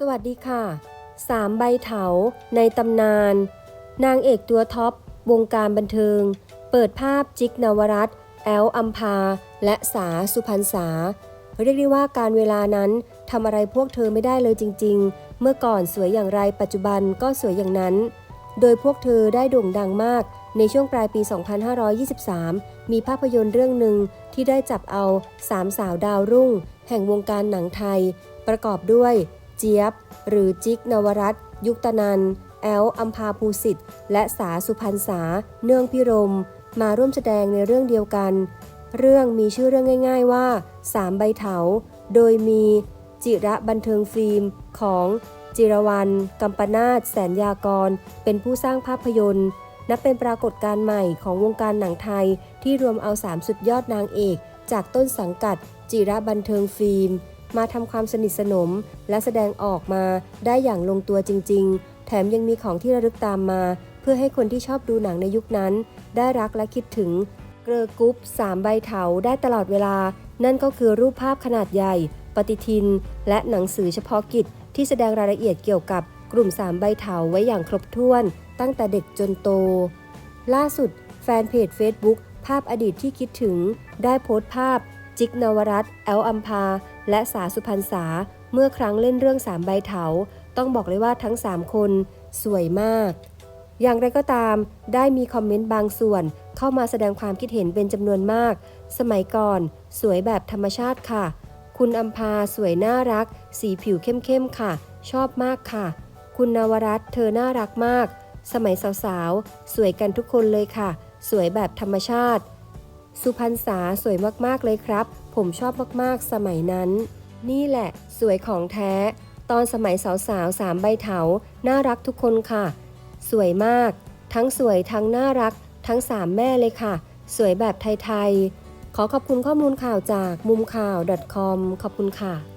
สวัสดีค่ะสามใบเถาในตำนาน นางเอกตัวท็อป วงการบันเทิง เปิดภาพจิกนวรัตน์แอลอัมพา และสาสุพรรณษาเรียกได้ว่าการเวลานั้นทำอะไรพวกเธอไม่ได้เลยจริง ๆ เมื่อก่อนสวยอย่างไรปัจจุบันก็สวยอย่างนั้น โดยพวกเธอได้โด่งดังมากในช่วงปลายปี 2523 มีภาพยนตร์เรื่องหนึ่งที่ได้จับเอาสามสาวดาวรุ่ง แห่งวงการหนังไทย ประกอบด้วย เจี๊ยบ หรือจิกนวรัตยุคตนัน แอลอัมพาภูสิทธิ์ และสาสุพรรณษา เนื่องพิรม มาร่วมแสดงในเรื่องเดียวกัน เรื่องมีชื่อเรื่องง่าย ๆว่าสามใบเถา โดยมีจิระบันเทิงฟิล์มของจิรวรรณกัมปนาตแสนยากร เป็นผู้สร้างภาพยนตร์นับเป็นปรากฏการณ์ใหม่ของวงการหนังไทย ที่รวมเอาสามสุดยอดนางเอก จากต้นสังกัด จิระบันเทิงฟิล์ม มาทำความสนิทสนม และแสดงออกมาได้อย่างลงตัวจริง ๆ แถมยังมีของที่ระลึกตามมา เพื่อให้คนที่ชอบดูหนังในยุคนั้น ได้รักและคิดถึง เกรอกรุ๊ปสามใบเถาได้ตลอดเวลา นั่นก็คือรูปภาพขนาดใหญ่ ปฏิทิน และหนังสือเฉพาะกิจ ที่แสดงรายละเอียดเกี่ยวกับกลุ่มสามใบเถาไว้อย่างครบถ้วน ตั้งแต่เด็กจนโต ล่าสุด แฟนเพจ Facebook ภาพอดีตที่คิดถึง ได้โพสต์ภาพ จิกนวรัตน์แอลอัมพา และสาสุพรรณษา เมื่อครั้งเล่นเรื่องสามใบเถา ต้องบอกเลยว่าทั้ง 3 คน สวยมาก อย่างไรก็ตาม ได้มีคอมเมนต์บางส่วน เข้ามาแสดงความคิดเห็นเป็นจำนวนมาก สมัยก่อน สวยแบบธรรมชาติค่ะ คุณอัมพาสวยน่ารัก สีผิวเข้มๆค่ะ ชอบมากค่ะ คุณนวรัตน์เธอน่ารักมาก สมัยสาวๆ สวยกันทุกคนเลยค่ะ สวยแบบธรรมชาติ สุพรรณษาสวยมากๆเลยครับ ผมชอบมากๆสมัยนั้น นี่แหละ สวยของแท้ ตอนสมัยสาวๆสามใบเถา น่ารักทุกคนค่ะ สวยมาก ทั้งสวยทั้งน่ารัก ทั้งสามแม่เลยค่ะ สวยแบบไทยๆ ขอขอบคุณข้อมูลข่าวจากมุมข่าว .com ขอบคุณค่ะ